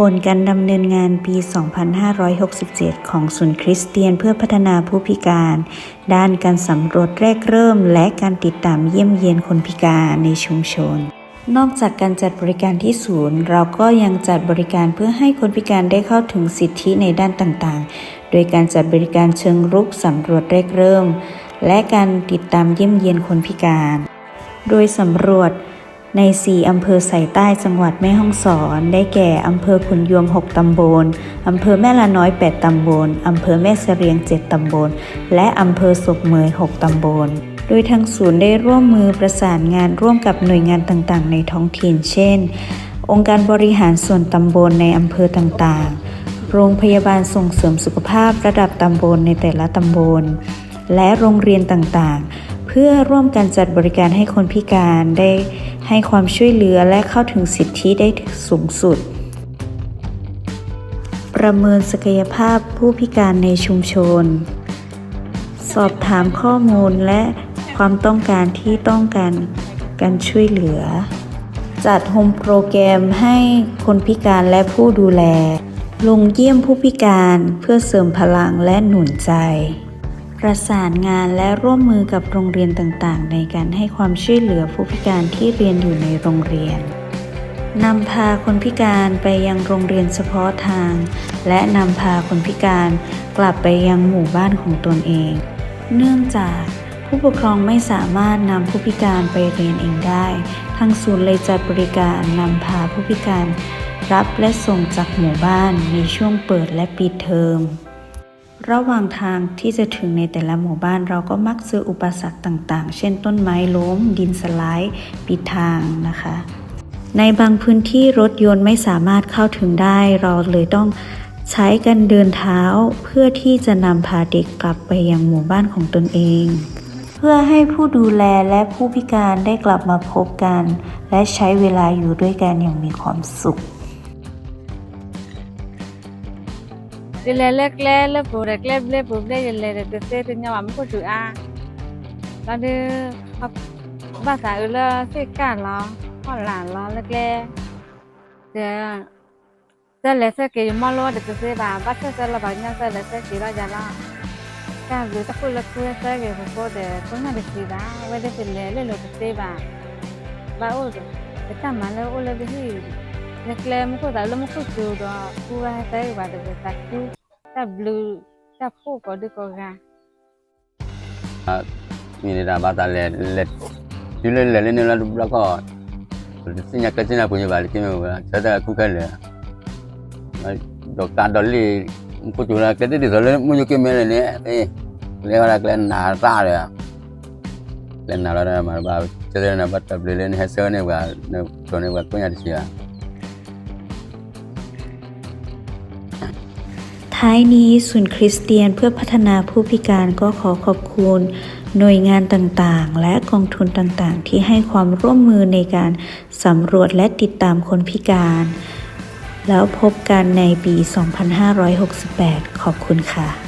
ผลการดำเนินงานปี 2567 ของศูนย์คริสเตียนเพื่อพัฒนาผู้พิการ ด้านการสำรวจแรกเริ่ม และการติดตามเยี่ยมเยียนคนพิการในชุมชน นอกจากการจัดบริการที่ศูนย์ เราก็ยังจัดบริการเพื่อให้คนพิการได้เข้าถึงสิทธิในด้านต่างๆ โดยการจัดบริการเชิงรุกสำรวจแรกเริ่ม และการติดตามเยี่ยมเยียนคนพิการ โดยสำรวจ ใน 4 อำเภอสายใต้จังหวัดแม่ฮ่องสอน ได้แก่ อำเภอขุนยวม 6 ตำบล อำเภอแม่ละน้อย 8 ตำบล อำเภอแม่เสรียง 7 ตำบล และอำเภอศพเมย 6 ตำบล โดยทางศูนย์ได้ร่วมมือประสานงานร่วมกับหน่วยงานต่างๆ ในท้องถิ่น เช่น องค์การบริหารส่วนตำบลในอำเภอต่างๆ โรงพยาบาลส่งเสริมสุขภาพระดับตำบลในแต่ละตำบล และโรงเรียนต่างๆ เพื่อร่วมกันจัดบริการให้คนพิการได้ ให้ความช่วยเหลือและเข้าถึงสิทธิได้สูงสุด ประเมินศักยภาพผู้พิการในชุมชน สอบถามข้อมูลและความต้องการที่ต้องการการช่วยเหลือ จัดโฮมโปรแกรมให้คนพิการและผู้ดูแล ลงเยี่ยมผู้พิการเพื่อเสริมพลังและหนุนใจ ประสานงานและร่วมมือกับโรงเรียนต่างๆ ในการให้ความช่วยเหลือผู้พิการที่เรียนอยู่ในโรงเรียนนำพาคนพิการไปยังโรงเรียนเฉพาะทาง และนำพาคนพิการกลับไปยังหมู่บ้านของตนเอง เนื่องจากผู้ปกครองไม่สามารถนำผู้พิการไปเรียนเองได้ ทางศูนย์เลยจัดบริการนำพาผู้พิการ รับและส่งจากหมู่บ้านในช่วงเปิดและปิดเทอม ระหว่างทางที่จะถึงในแต่ละหมู่บ้านเราก็มักเจออุปสรรคต่างๆ เช่นต้นไม้ล้ม ดินสไลด์ปิดทางนะคะ ในบางพื้นที่รถยนต์ไม่สามารถเข้าถึงได้ เราเลยต้องใช้การเดินเท้าเพื่อที่จะนำพาเด็กกลับไปยังหมู่บ้านของตนเอง เพื่อให้ผู้ดูแลและผู้พิการได้กลับมาพบกัน และใช้เวลาอยู่ด้วยกันอย่างมีความสุข เดลเล็กเล็กเล็กปูเล็กเล็กเล็กปูได้เดลเล็กเด็กเต้ถึงยาวมันก็ถืออาตอนนี้ภาษาอื่นเลยสิการล้อพ่อหลานล้อเล็กเล็กเดี๋ยวจะเล็กเสกี่มอลเด็กเต้บาบ้าเสจเระบายเนี่ยจะเล็กเสกี่ร้อยยาละการรู้ตะคุเล็ะคุยเสกี่ผมก็เดี๋เวต้องมาเด็กสีบ้าไว้ได้เป็นเล็กเล็กเด็กเต้บาบ้าโอ้เด็กตามมาแล้วโอ้เลยไปที่ คุกันเลยดอกตาดอลลี่มุจุละกะติดิสเลมุยุกิเมเลเนี่ยเอ้เลกะกลนนาตาเลยเลนนาละมาบาจะได้นะบัตเบลเลนเฮเซเนวะเนโซเนวะปุญญาดิเสีย ท้ายนี้ศูนย์คริสเตียนเพื่อพัฒนาผู้พิการก็ขอขอบคุณ หน่วยงานต่างๆ และกองทุนต่างๆ ที่ให้ความร่วมมือในการสำรวจและติดตามคนพิการ แล้วพบกันในปี 2568 ขอบคุณค่ะ